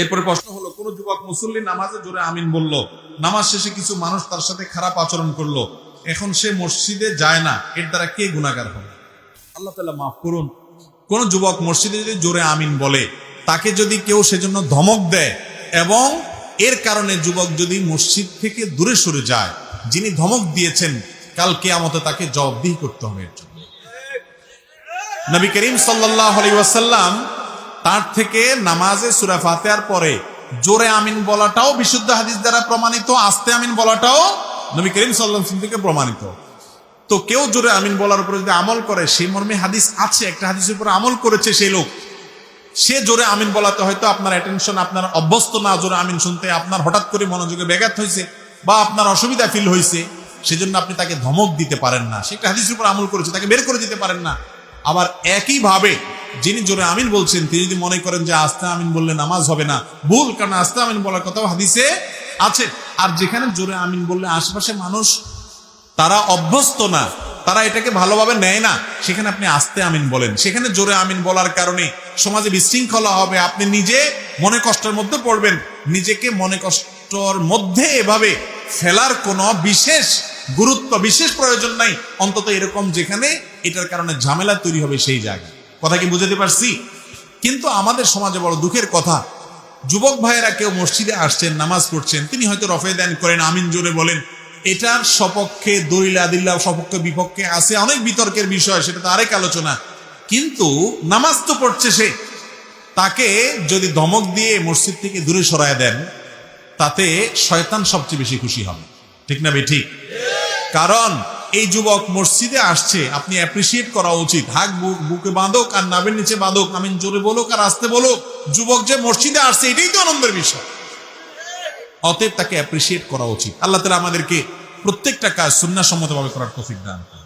এরপরে প্রশ্ন হলো, কোন যুবক মুসল্লি নামাজে জোরে আমিন বলল, নামাজ শেষে কিছু মানুষ তার সাথে খারাপ আচরণ করল, এখন সে মসজিদে যায় না, এর দ্বারা কে গুণাগার হবে? আল্লাহ তালা মাফ করুন। কোন যুবক মসজিদে যদি জোরে আমিন বলে, তাকে যদি কেউ সেজন্য ধমক দেয় এবং এর কারণে যুবক যদি মসজিদ থেকে দূরে সরে যায়, যিনি ধমক দিয়েছেন, কাল কেয়ামতে তাকে জবাবদিহি করতে হবে এর জন্য। নবী করিম সাল্লাহ আলী ওয়াসাল্লাম তার থেকে নামাজে সুরা ফাতেহার পরে জোরে আমিন বলাটাও বিশুদ্ধ হাদিস দ্বারা প্রমাণিত, আস্তে আমিন বলাটাও নবী করিম সাল্লাম থেকে প্রমাণিত। তো কেউ জোরে আমিন বলার উপরে যদি আমল করে, সেই মর্মে হাদিস আছে, একটা হাদিসের উপরে আমল করেছে সেই লোক, সে জোরে আমিন বলাতে হয়তো আপনার অ্যাটেনশন আপনার অভ্যস্ত না, জোরে আমিন শুনতে আপনার হঠাৎ করে মনোযোগে ব্যাঘাত হয়েছে বা আপনার অসুবিধা ফিল হয়েছে, সেজন্য আপনি তাকে ধমক দিতে পারেন না। সে একটা হাদিসের উপর আমল করেছে, তাকে বের করে দিতে পারেন না। আবার একইভাবে যিনি জোরে আমিন বলছেন, তিনি যদি মনে করেন যে আস্তে আমিন বললে নামাজ হবে না, ভুল, কারণ আস্তে আমিন বলার কথাও হাদিসে আছে। আর যেখানে জোরে আমিন বললে আশেপাশে মানুষ, তারা অভ্যস্ত না, তারা এটাকে ভালোভাবে নেয় না, সেখানে আপনি আস্তে আমিন বলেন। সেখানে জোরে আমিন বলার কারণে সমাজে বিশৃঙ্খলা হবে, আপনি নিজে মনে কষ্টের মধ্যে পড়বেন, নিজেকে মনে কষ্টর মধ্যে এভাবে ফেলার কোনো বিশেষ গুরুত্ব, বিশেষ প্রয়োজন নাই, অন্তত এরকম যেখানে এটার কারণে ঝামেলা তৈরি হবে সেই জায়গায়। কথা কি বুঝাতে পারছি? কিন্তু আমাদের সমাজে বড় দুঃখের কথা, যুবক ভাইয়েরা কেউ মসজিদে আসছেন, নামাজ পড়ছেন, তিনি হয়তো রফে দেন করেন, আমিন জোরে বলেন, এটার সপক্ষে দলিল আদিল্লা সপক্ষে, বিপক্ষে আছে অনেক বিতর্কের বিষয়, সেটা তো আরেক আলোচনা। কিন্তু নামাজ তো পড়ছে সে। তাকে যদি ধমক দিয়ে মসজিদ থেকে দূরে সরায় দেন, তাতে শয়তান সবচেয়ে বেশি খুশি হবে। ঠিক না বে ঠিক? কারণ এই যুবক মসজিদে আসছে, আপনি অ্যাপ্রিসিয়েট করা উচিত। হাক বুক বাঁধক আর নাবের নিচে বাঁধক। আমি জোরে বলুক আর আসতে বলুক। যুবক যে মসজিদে আসছে, এটাই তো আনন্দের বিষয়। অতএব তাকে অ্যাপ্রিসিয়েট করা উচিত। আল্লাহ তালা আমাদেরকে প্রত্যেকটা কাজ সুন্নাসম্মতভাবে করার কফিক দান।